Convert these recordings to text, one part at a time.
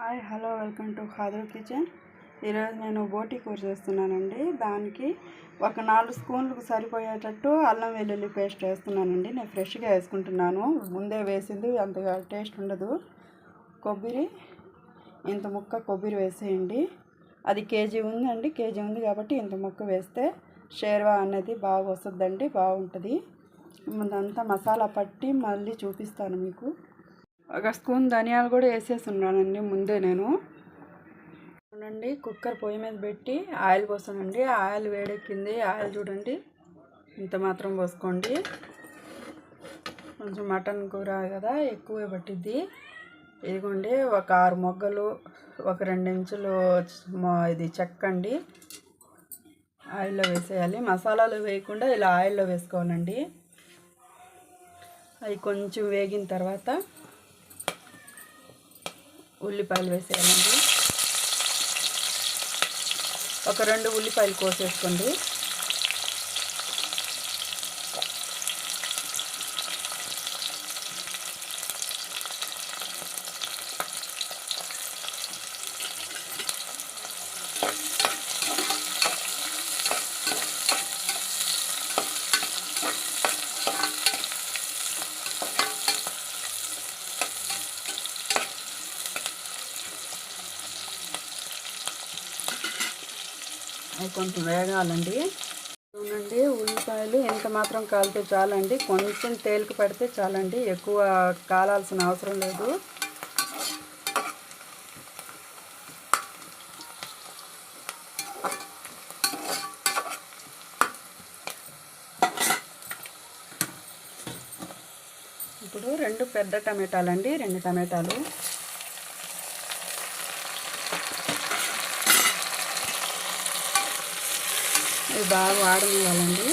Hi hello welcome to Khader kitchen. ఈరోజు నేను బోటీ కూర చేస్తున్నానండి. దానికి ఒక నాలుగు స్పూన్లకు సరిపోయేటట్టు అల్లం వెల్లుల్లి పేస్ట్ వేస్తున్నానండి. నేను ఫ్రెష్గా వేసుకుంటున్నాను. ముందే వేసింది అంతగా టేస్ట్ ఉండదు. కొబ్బరి ఇంత ముక్క కొబ్బరి వేసేయండి. అది కేజీ ఉందండి కేజీ ఉంది కాబట్టి ఇంత ముక్క వేస్తే షేర్వా అనేది బాగా వస్తుందండి బాగుంటుంది. ముందంతా మసాలా పట్టి మళ్ళీ చూపిస్తాను మీకు. ఒక స్పూన్ ధనియాలు కూడా వేసేసి ఉన్నానండి ముందే నేను. చూడండి కుక్కర్ పొయ్యి మీద పెట్టి ఆయిల్ పోసానండి ఆయిల్ వేడెక్కింది. ఆయిల్ చూడండి ఇంత మాత్రం పోసుకోండి. కొంచెం మటన్ కూర కదా ఎక్కువే పట్టిద్ది. ఇదిగోండి ఒక ఆరు మొగ్గలు ఒక రెండు ఇంచులు ఇది చెక్కండి ఆయిల్లో వేసేయాలి. మసాలాలు వేయకుండా ఇలా ఆయిల్లో వేసుకోవాలండి. అవి కొంచెం వేగిన తర్వాత ఉల్లిపాయలు వేసేయాలండి. ఒక రెండు ఉల్లిపాయలు కోసేసుకోండి. కొంచెం వేగాలండి. చూడండి ఉల్లిపాయలు ఎంత మాత్రం కాలితే చాలండి. కొంచెం తేలిక పడితే చాలండి. ఎక్కువ కాలాల్సిన అవసరం లేదు. ఇప్పుడు రెండు పెద్ద టమాటాలండి. రెండు టమాటాలు. ఇవి బాగా వాడనివ్వాలండి.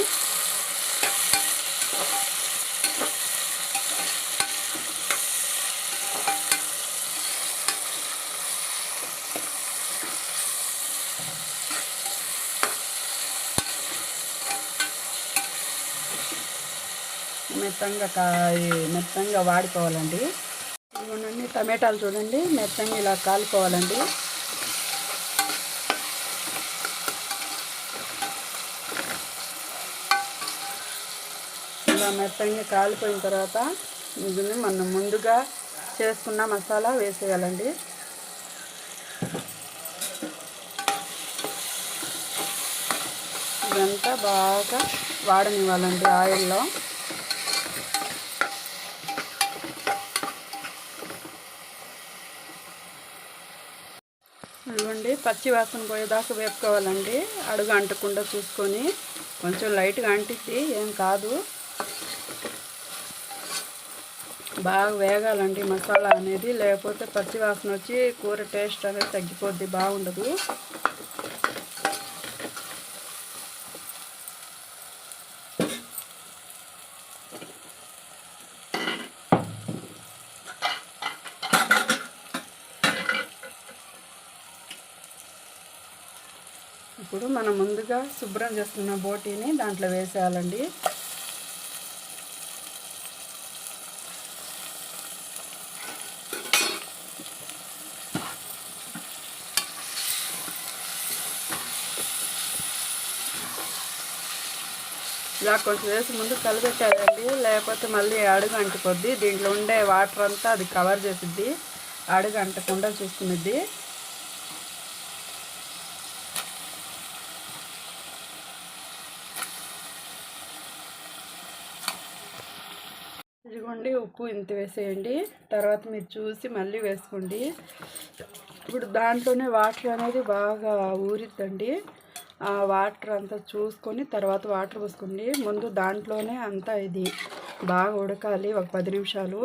మెత్తంగా కా మెత్తంగా వాడుకోవాలండి. ఇవన్నీ టమాటాలు చూడండి మెత్తంగా ఇలా కాలుకోవాలండి. ఇలా మెత్తంగా కాలిపోయిన తర్వాత ఇది మనం ముందుగా చేసుకున్న మసాలా వేసేయాలండి. ఇదంతా బాగా వాడనివ్వాలండి ఆయిల్లో. ఇవ్వండి పచ్చి వాసన పోయేదాకా వేపుకోవాలండి. అడుగు అంటకుండా చూసుకొని కొంచెం లైట్గా అంటిద్ది ఏం కాదు. బాగా వేగాలండి మసాలా అనేది. లేకపోతే పచ్చి వాసన వచ్చి కూర టేస్ట్ అనేది తగ్గిపోద్ది బాగుండదు. ఇప్పుడు మనం ముందుగా శుభ్రం చేసుకున్న బోటీని దాంట్లో వేసేయాలండి. ఇలా కొంచెం వేసి ముందు కలిపెట్టాలండి లేకపోతే మళ్ళీ అడుగు అంటుకొద్ది. దీంట్లో ఉండే వాటర్ అంతా అది కవర్ చేసిద్ది. అడుగు అంటకుండా చూసుకునిద్ది. ఇదిగోండి ఉప్పు ఇంత వేసేయండి. తర్వాత మీరు చూసి మళ్ళీ వేసుకోండి. ఇప్పుడు దాంట్లోనే వాటర్ అనేది బాగా ఊరిద్దండి. వాటర్ అంతా చూసుకొని తర్వాత వాటర్ పోసుకోండి ముందు దాంట్లోనే అంతా ఇది బాగా ఉడకాలి ఒక పది నిమిషాలు.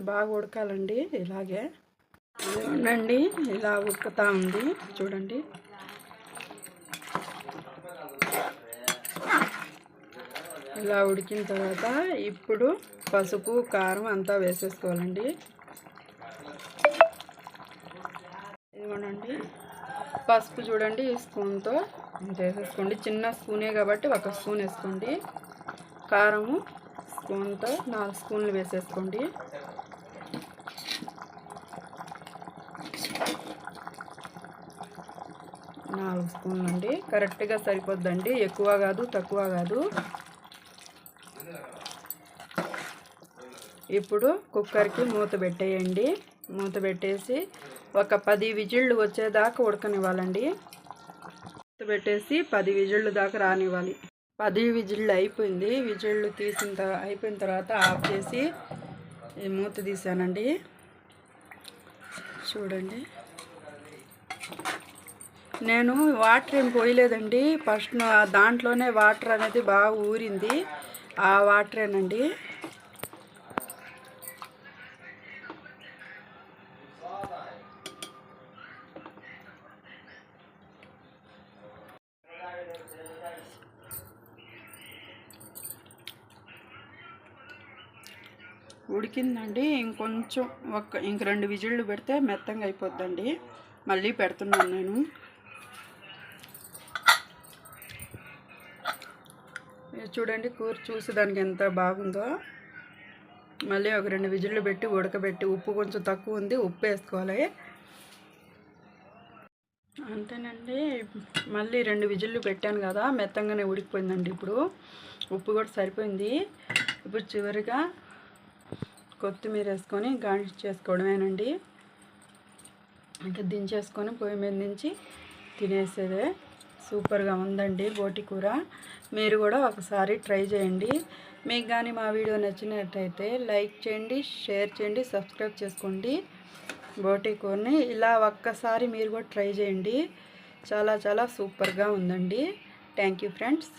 బాగా ఉడకాలండి ఇలాగే. ఉండండి ఇలా ఉడుకుతా ఉంది. చూడండి. ఇలా ఉడికిన తర్వాత ఇప్పుడు పసుపు కారం అంతా వేసేసుకోవాలండి. ఇదిగోనండి. పసుపు చూడండి స్పూన్తో ఇంత వేసేసుకోండి. చిన్న స్పూనే కాబట్టి ఒక స్పూన్ వేసుకోండి. కారము స్పూన్తో నాలుగు స్పూన్లు వేసేసుకోండి. నాలుగు స్పూన్లు అండి. కరెక్ట్గా సరిపోద్దండి. ఎక్కువ కాదు తక్కువ కాదు. ఇప్పుడు కుక్కర్కి మూత పెట్టేయండి. మూత పెట్టేసి ఒక పది విజిళ్ళు వచ్చేదాకా ఉడకనివ్వాలండి. మూత పెట్టేసి పది విజిళ్ళు దాకా రానివ్వాలి. పది విజిళ్ళు అయిపోయింది. విజిళ్ళు తీసిన అయిపోయిన తర్వాత ఆఫ్ చేసి ఈ మూత తీసానండి. చూడండి. నేను వాటర్ ఏం పోయలేదండి. ఫస్ట్ దాంట్లోనే వాటర్ అనేది బాగా ఊరింది. ఆ వాటరేనండి. ఉడికిందండి. ఇంకొంచెం ఒక ఇంక రెండు విజిళ్ళు పెడితే మెత్తంగా అయిపోద్దండి. మళ్ళీ పెడుతున్నాను నేను. చూడండి కూర చూసి దానికి ఎంత బాగుందో. మళ్ళీ ఒక రెండు విజిల్లు పెట్టి ఉడకబెట్టి ఉప్పు కొంచెం తక్కువ ఉంది ఉప్పు వేసుకోవాలి. అంతేనండి. మళ్ళీ రెండు విజిల్లు పెట్టాను కదా మెత్తంగానే ఉడికిపోయిందండి ఇప్పుడు. ఉప్పు కూడా సరిపోయింది. ఇప్పుడు చివరిగా కొత్తిమీర వేసుకొని గార్నిష్ చేసుకోవడమేనండి. ఇంకా దించేసుకొని పొయ్యి మీద నుంచి తినేసేదే. సూపర్గా ఉందండి బోటి కూర. మీరు కూడా ఒకసారి ట్రై చేయండి. మీకు కానీ మా వీడియో నచ్చినట్టయితే లైక్ చేయండి షేర్ చేయండి సబ్స్క్రైబ్ చేసుకోండి. బోటి కూరని ఇలా ఒక్కసారి మీరు కూడా ట్రై చేయండి. చాలా చాలా సూపర్గా ఉందండి. Thank you friends.